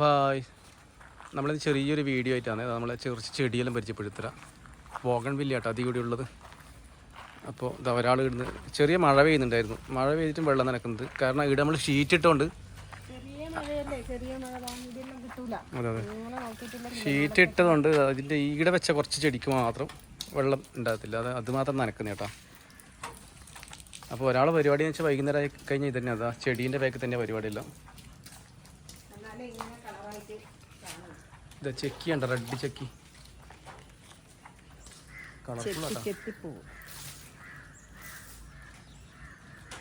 Hi നമ്മളിത് ചെറിയൊരു video ആയിട്ടാണ്. നമ്മളെ ചെറിയ ചെടിയെല്ലാം പരിചയപ്പെടുത്തുക പോകൺ വില്ലാട്ടോ അതി കൂടി ഉള്ളത്. അപ്പോൾ ഇതാ ഒരാൾ ഇടുന്ന്. ചെറിയ മഴ പെയ്യുന്നുണ്ടായിരുന്നു. മഴ പെയ്തിട്ടും വെള്ളം നനക്കുന്നത്. കാരണം ഇവിടെ നമ്മൾ ഷീറ്റ് കിട്ടൂല. അതെ അതെ. ഷീറ്റ് ഇട്ടതുകൊണ്ട് അതിന്റെ ഈടെ വെച്ച കുറച്ച് ചെടിക്ക് മാത്രം വെള്ളം ഉണ്ടാകത്തില്ല. അത് അത് മാത്രം നനക്കുന്ന കേട്ടോ. അപ്പോൾ ഒരാൾ പരിപാടി എന്ന് വെച്ചാൽ വൈകുന്നേരം കഴിഞ്ഞാൽ ഇതന്നെ അതാ ചെടീന്റെ ബാക്കിൽ തന്നെ പരിപാടിയെല്ലാം എന്നാലേ ഇങ്ങനെ കളറായിട്ട് കാണാം ഇതാ ചെക്കി ഉണ്ടോ റെഡ് ചെക്കി.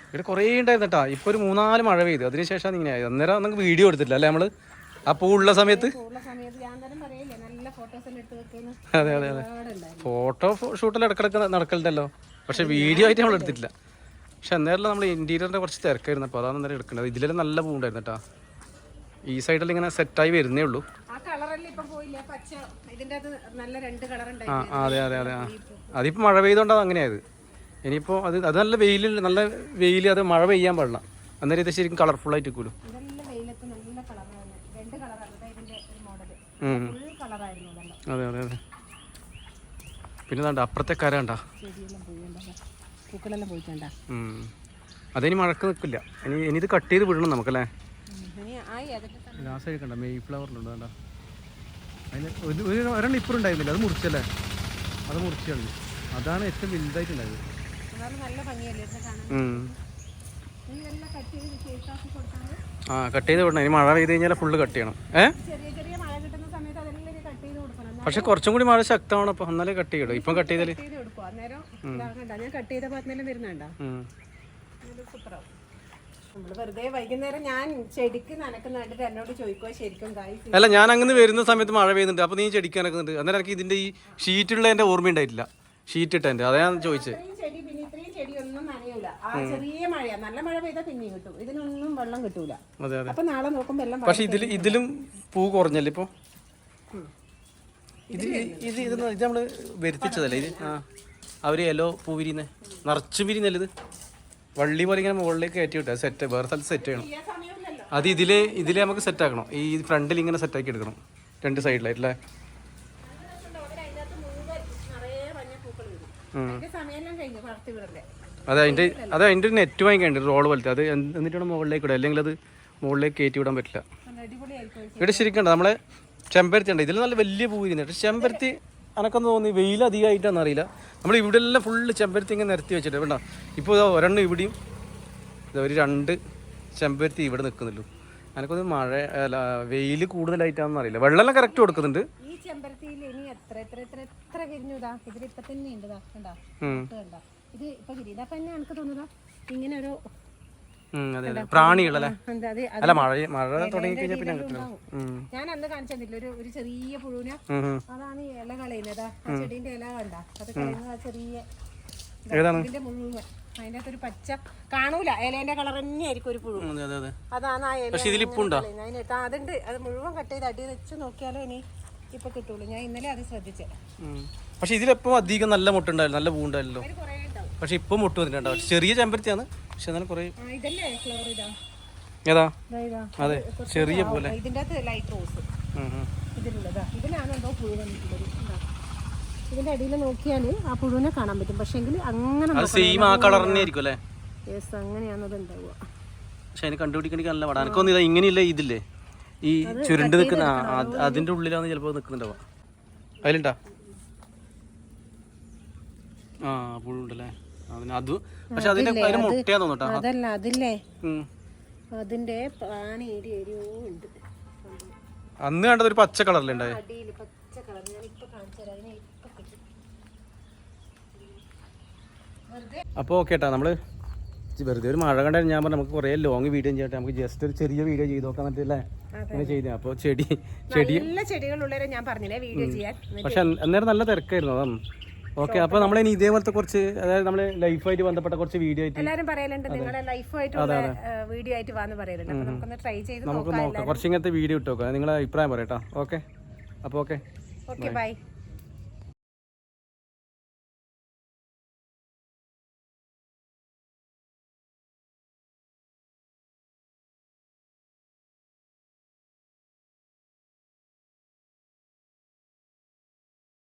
ഇവിടെ കുറേ ഉണ്ടായിരുന്നു ഇപ്പൊ ഒരു മൂന്നാൽ മഴ പെയ്തു. അതിനുശേഷം ഇങ്ങനെ ആയത് അന്നേരം നമുക്ക് വീഡിയോ എടുത്തില്ല അല്ലേ നമ്മൾ ആ പൂവുള്ള സമയത്ത്? ഉള്ള സമയത്ത് ഞാൻ തന്നെ നല്ല ഫോട്ടോസ് എല്ലാം എടുത്ത് വെക്കുന്നു അതെ അതെ അതെ. ഫോട്ടോ ഷൂട്ടിൽ ഇടക്കിടക്ക് നടക്കലുണ്ടല്ലോ. പക്ഷെ വീഡിയോ ആയിട്ട് നമ്മൾ എടുത്തിട്ടില്ല. പക്ഷെ അന്നേരം നമ്മൾ ഇന്റീരിയറിന്റെ കുറച്ച് തിരക്കായിരുന്നു. അപ്പോൾ അതാണ് അന്നേരം എടുക്കേണ്ടത്. ഇതിലെല്ലാം നല്ല പൂവുണ്ടായിരുന്നു കേട്ടോ. ഈ സൈഡിൽ ഇങ്ങനെ സെറ്റായി വരുന്നേ ഉള്ളൂ. ആ അത് അതെ അതെ അതെ അതിപ്പോ അതിപ്പോൾ മഴ പെയ്തുകൊണ്ടാണ് അങ്ങനെയായത് ഇനിയിപ്പോൾ അത് അത് നല്ല വെയിലിൽ നല്ല വെയിൽ അത് മഴ പെയ്യാൻ പാടില്ല. അന്നേരം ഇത് ശരിക്കും കളർഫുൾ ആയിട്ട് കളറാണ് അതാ അതെ അതെ പിന്നെ വേണ്ട അപ്പുറത്തെ കര കണ്ടാ. അതിനി മഴക്ക് നിൽക്കില്ല. ഇനി ഇനി ഇത് കട്ട് ചെയ്ത് വിടണം നമുക്കല്ലേ ഇനി ആയി അതൊക്കെ തന്നെ ലാസ്റ്റ് മെയ് ഫ്ലവറിലുണ്ട് വേണ്ട അതിന് ഒരു ഒരു ഒരെണ്ണം ഇപ്പുറം ഉണ്ടായിരുന്നില്ല. അത് മുറിച്ചല്ലേ? അത് മുറിച്ചാണ് അതാണ് ഏറ്റവും വലുതായിട്ടുണ്ടായത് ആ കട്ട് ചെയ്ത് വിടണം ഇനി മഴ പെയ്ത് കഴിഞ്ഞാൽ ഫുള്ള് കട്ട് ചെയ്യണം. ഏ? ചെറിയ ചെറിയ മഴ കിട്ടുന്ന സമയത്ത് അതെല്ലാം കട്ട് ചെയ്ത് കൊടുക്കണം. പക്ഷെ കുറച്ചും കൂടി മഴ ശക്തമാണ് അപ്പൊ. എന്നാലേ കട്ട് ചെയ്യണം ഇപ്പം കട്ട് ചെയ്താലേ ഞാൻ കട്ട് ചെയ്ത ഭാഗത്തെല്ലാം വരുന്നുണ്ടോ? നമ്മൾ വെറുതെ വൈകുന്നേരം ഞാൻ ചെടിക്ക് എന്നോട് ശരിക്കും കായ് അല്ല ഞാൻ അങ്ങനെ വരുന്ന സമയത്ത് മഴ പെയ്യുന്നുണ്ട്. അപ്പോൾ നീ ചെടിക്കാൻ നടക്കുന്നുണ്ട് അന്നേരം എനിക്ക് ഇതിന്റെ ഈ ഷീറ്റുള്ള എന്റെ ഓർമ്മ ഉണ്ടായിട്ടില്ല. ഷീറ്റ് ഇട്ടതിന്റെ അതാ ഞാൻ ചോദിച്ചത് ചെടി പിന്നെ ഇത്രയും ചെടി ഒന്നും നനയൂല. ആ ചെറിയ മഴയാ. നല്ല മഴ പെയ്താൽ പിന്നെയും കിട്ടും. ഇതിനൊന്നും വെള്ളം കിട്ടൂല. അതെ അതെ. അപ്പൊ നാളെ നോക്കുമ്പോ എല്ലാം പക്ഷെ ഇതിൽ ഇതിലും പൂ കുറഞ്ഞല്ലേ ഇപ്പോൾ ഇത് ഇത് ഇത് ഇത് നമ്മൾ വരുത്തിച്ചതല്ലേ ഇത്? ആ. അവർ യെല്ലോ പൂ വിരിയുന്നേ. നിറച്ചും വിരിയുന്നല്ലേ ഇത്? വള്ളി പോലെ ഇങ്ങനെ മുകളിലേക്ക് കയറ്റി വിട്ടാൽ സെറ്റ് വേറെ സ്ഥലത്ത് സെറ്റ് ചെയ്യണം. അത് ഇതിലെ ഇതിലെ നമുക്ക് സെറ്റ് ആക്കണം. ഈ ഫ്രണ്ടിൽ ഇങ്ങനെ സെറ്റ് ആക്കി എടുക്കണം. രണ്ട് സൈഡിലായിട്ടല്ലേ? അതെ. അതിന്റെ അതിന്റെ അത് അതിന്റെ ഒരു നെറ്റ് വാങ്ങിക്കേണ്ടി റോൾ പോലത്തെ. അത് എന്നിട്ടാണ് മുകളിലേക്ക് ഇടുക? അല്ലെങ്കിൽ അത് മുകളിലേക്ക് കയറ്റി വിടാൻ പറ്റില്ല. ഇവിടെ ശരിക്കണ്ട നമ്മളെ ചെമ്പരത്തി ഉണ്ട്. ഇതിൽ നല്ല വലിയ പൂവിരുന്നു ചെമ്പരത്തി അനക്കൊന്ന് തോന്നി? വെയിൽ അധികമായിട്ടാണെന്ന് അറിയില്ല. നമ്മൾ ഇവിടെ എല്ലാം ഫുള്ള് ചെമ്പരത്തി ഇങ്ങനെ നിരത്തി വെച്ചിട്ട് വേണ്ട ഇപ്പോൾ ഇതാ ഒരെണ്ണം ഇവിടെയും ഇതാ ഒരു രണ്ട് ചെമ്പരത്തി ഇവിടെ നിൽക്കുന്നുള്ളൂ അനക്കൊന്ന് മഴ അല്ല വെയിൽ കൂടുതലായിട്ടാണെന്ന് അറിയില്ല. വെള്ളമെല്ലാം കറക്റ്റ് കൊടുക്കുന്നുണ്ട്. ഈ ചെമ്പരത്തിയിൽ ഇനി എത്ര എത്ര എത്ര എത്ര വിരിഞ്ഞു ഇതാ? ഇതിൽ ഇപ്പൊ തന്നെ ഉണ്ട് ഇതാ അപ്പൊ എന്നെ എനിക്ക് തോന്നുന്നതാ? ഇങ്ങനെ ഒരു പ്രാണികളല്ലേ? അല്ല മഴ മഴ തുടങ്ങി കഴിഞ്ഞാൽ പിന്നെ കിട്ടില്ല. ഞാൻ അന്ന് കാണിച്ചില്ല ഒരു ഒരു ചെറിയ പുഴുവിനെ. അതാണ് ഇല കളയുന്നത്. ആ ചെടീന്റെ ഇല കണ്ട? അത് കളയുന്നത് ആ ചെറിയ ഇതിന്റെ മുഴുവൻ. അതിന്റെ പച്ച കാണൂല. ഇലേന്റെ കളർ തന്നെ ആയിരിക്കും ഒരു പുഴു. അതെ അതെ അതെ. അതാണ് ആ ഇല പക്ഷെ ഇതിലിപ്പോ അതിനകത്ത് അതുണ്ട്. അത് മുഴുവൻ കട്ട് ചെയ്ത് അടി വെച്ച് നോക്കിയാലോ ഇനി ഇപ്പൊ കിട്ടുള്ളൂ. ഞാൻ ഇന്നലെ അത് ശ്രദ്ധിച്ചേ. പക്ഷെ ഇതിലെപ്പോ അധികം നല്ല മുട്ടുണ്ടായിരുന്നു നല്ല പൂണ്ടായിരുന്നല്ലോ ഉണ്ടാവും. പക്ഷെ ഇപ്പൊ മുട്ട് വന്നിട്ടുണ്ടാവും ചെറിയ ചെമ്പരത്തിയാണ്. പക്ഷെ എന്നാലും കുറേ ആ ഫ്ലവർ ഇതാ? ഏതാ? ഇതാ ഇതാ. അതെ ചെറിയ പോലെ. ഇതിന്റെ ലൈറ്റ് റോസ് ഉം, ഉം. ഇതിലുള്ളതാ. ഇതിലാണ് എന്തോ പുഴു വന്നിട്ടുള്ളത്. ഇതിന്റെ അടിയിൽ നോക്കിയാൽ ആ പുഴുവിനെ കാണാൻ പറ്റും. പക്ഷെങ്കിൽ അങ്ങനെ അത് സെയിം ആ കളർ തന്നെ ആയിരിക്കും അല്ലേ? യെസ് അങ്ങനെയാണത് ഉണ്ടാവുക. പക്ഷെ അതിന് കണ്ടുപിടിക്കണമെങ്കിൽ നല്ല പാടാ. എനിക്കൊന്നും ഇതാ ഇങ്ങനെയില്ല ഇതില്ലേ? ഈ ചുരുണ്ട് നിൽക്കുന്ന അതിന്റെ ഉള്ളിലാണ് ചിലപ്പോ നിൽക്കുന്നുണ്ടാവുക അതിലുണ്ടാ? ആ പുഴുണ്ടല്ലേ അത്. പക്ഷെ അതിന്റെ അതിന് മുട്ടയാ തോന്നട്ടാ അതല്ല അതില്ലേ? അതിന്റെ പ്രാണി ഉണ്ട്. അന്ന് കണ്ടത് ഒരു പച്ച കളറിലുണ്ടായി പച്ച കളർ. ഞാൻ ഇപ്പൊ കാണിച്ചു തരാം. അതിനെ ഇപ്പൊ കിട്ടും. വെറുതെ അപ്പോൾ ഓക്കെ ഏട്ടാ നമ്മൾ വെറുതെ ഒരു മഴ കണ്ടാൽ ഞാൻ പറഞ്ഞു നമുക്ക് കുറേ ലോങ് വീഡിയോ ചെയ്യട്ടെ നമുക്ക് ജസ്റ്റ് ഒരു ചെറിയ വീഡിയോ ചെയ്ത് നോക്കാൻ പറ്റില്ലേ അങ്ങനെ ചെയ്തേ. അപ്പോൾ ചെടി ചെടി നല്ല ചെടികളുള്ളവരെ ഞാൻ പറഞ്ഞില്ലേ വീഡിയോ ചെയ്യാൻ. പക്ഷെ അന്നേരം നല്ല തിരക്കായിരുന്നു അതാണ്. ഓക്കെ അപ്പൊ നമ്മൾ ഇനി ഇതേപോലത്തെ കുറച്ച് അതായത് നമ്മൾ ലൈഫായിട്ട് ബന്ധപ്പെട്ട കുറച്ച് വീഡിയോ ആയിട്ട് എല്ലാരും പറയലുണ്ട് നിങ്ങളെ ലൈഫായിട്ടുള്ള വീഡിയോ ആയിട്ട് വാന്ന് പറയലുണ്ട്. അപ്പൊ നമുക്കൊന്ന് ട്രൈ ചെയ്ത് നമുക്ക് നോക്കാം കുറച്ച് ഇങ്ങനത്തെ വീഡിയോ ഇട്ട് നോക്കാം നിങ്ങളെ അഭിപ്രായം പറയട്ടോ. ഓക്കെ അപ്പൊ ഓക്കെ ഓക്കെ ബൈ